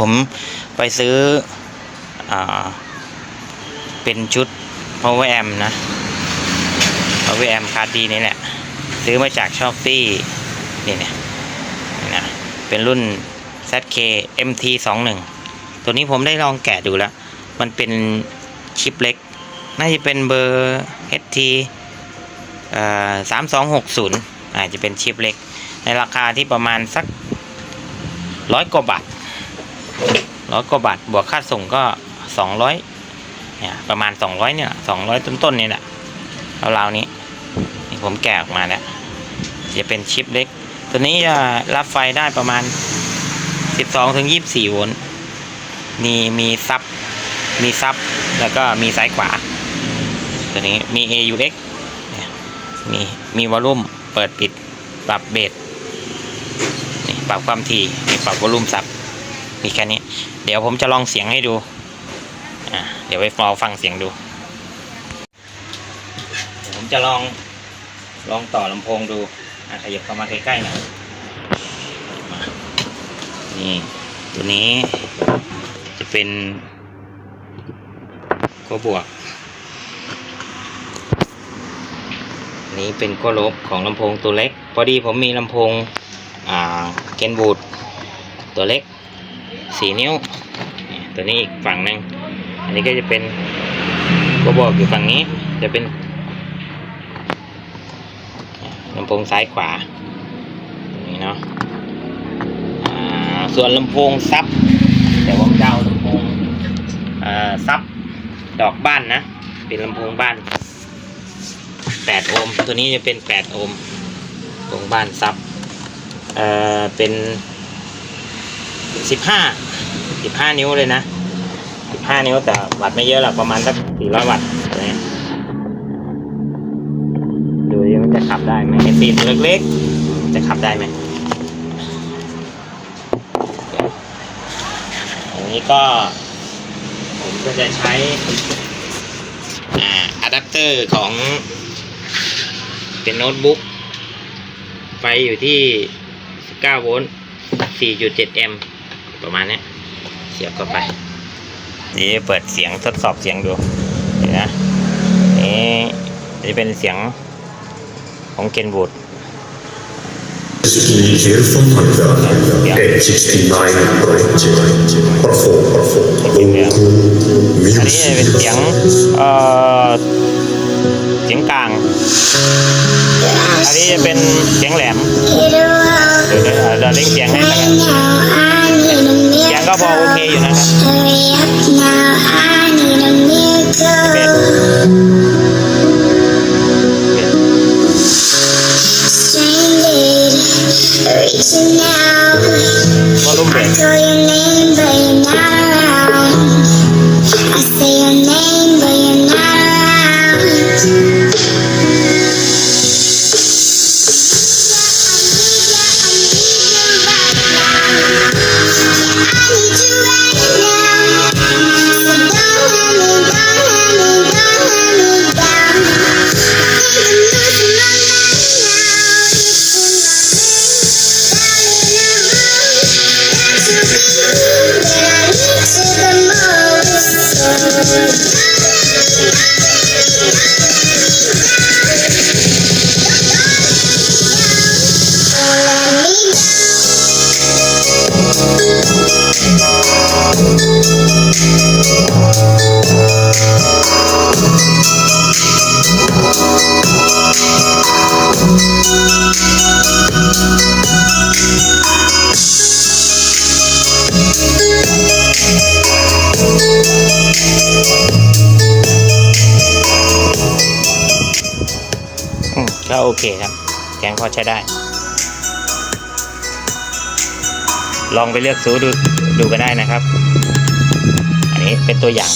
ผมไปซื้ออเป็นชุด power amp นะ power amp คาร์ดีนี่แหละ ซื้อมาจากช้อปปี้นี่เนี่ยนี่นะเป็นรุ่น ZK MT 21 ตัวนี้ผมได้ลองแกะดูแล้ว มันเป็นชิปเล็ก น่าจะเป็นเบอร์ HT สามสองหกศูนย์อาจจะเป็นชิปเล็ก ในราคาที่ประมาณสักร้อยกว่าบาท ร้อยกว่าบาทบวกค่าส่งก็สองร้อยเนี่ยประมาณสองร้อยเนี่ยสองร้อยต้นๆเนี่ยแหละราวๆนี้นี่ผมแกะออกมาแล้วจะเป็นชิปเล็ก ตัวนี้จะรับไฟได้ประมาณสิบสองถึงยี่สี่โวลต์มีมีซับมีซับแล้วก็มีซ้ายขวา ตัวนี้มี AUX มีมีวอลลุ่มเปิดปิดปรับเบสนี่ปรับความถี่มีปรับวอลลุ่มซับ มีแค่นี้ เดี๋ยวผมจะลองเสียงให้ดูเดี๋ยวไปลองฟังเสียงดู ผมจะลองลองต่อลำโพงดูขยับเข้ามาใกล้ๆหน่อยมานี่ตัวนี้จะเป็นก็บวก นี้เป็นก็ลบของลำโพงตัวเล็ก พอดีผมมีลำโพงเกนบูดตัวเล็ก สี่นิ้ว ตัวนี้อีกฝั่งหนึ่งอันนี้ก็จะเป็นก็บอกอยู่ฝั่งนี้จะเป็นลำโพงซ้ายขวานี่เนาะส่วนลำโพงซับเดี๋ยวผมจะเอาลำโพงซับดอกบ้านนะ เป็นลำโพงบ้าน 8 โอห์มตัวนี้จะเป็น 8 โอห์มลำโพงบ้านซับเป็น 15 สิบห้านิ้วเลยนะสิบห้านิ้วแต่วัดไม่เยอะหรอกประมาณสักสี่ร้อยวัตต์นะดูดิมังจะขับได้ไหมไอซีตัวเล็กๆ จะขับได้ไหมอันนี้ก็ ผมก็จะใช้อะแดปเตอร์ของเป็นโน้ตบุ๊กไฟอยู่ที่ 19 โวลต์ 4.7 แอมป์ ประมาณนี้ สียบเข้าไปนี่เปิดเสียงทดสอบเสียงดูเห็นนะนี่จะเป็นเสียงของเกนบูด Ski here from Honda, N69 Bridge, Perform, Perform, อันนี้จะเป็นเสียงเอ่อเสียงกลาง อันนี้จะเป็นเสียงแหลมเดี๋ยวเดี๋ยวเราเล่นเสียงให้แล้วกัน Thank ก็โอเคครับ แกงพอใช้ได้ ลองไปเลือกซื้อดูดูก็ได้นะครับ อันนี้เป็นตัวอย่าง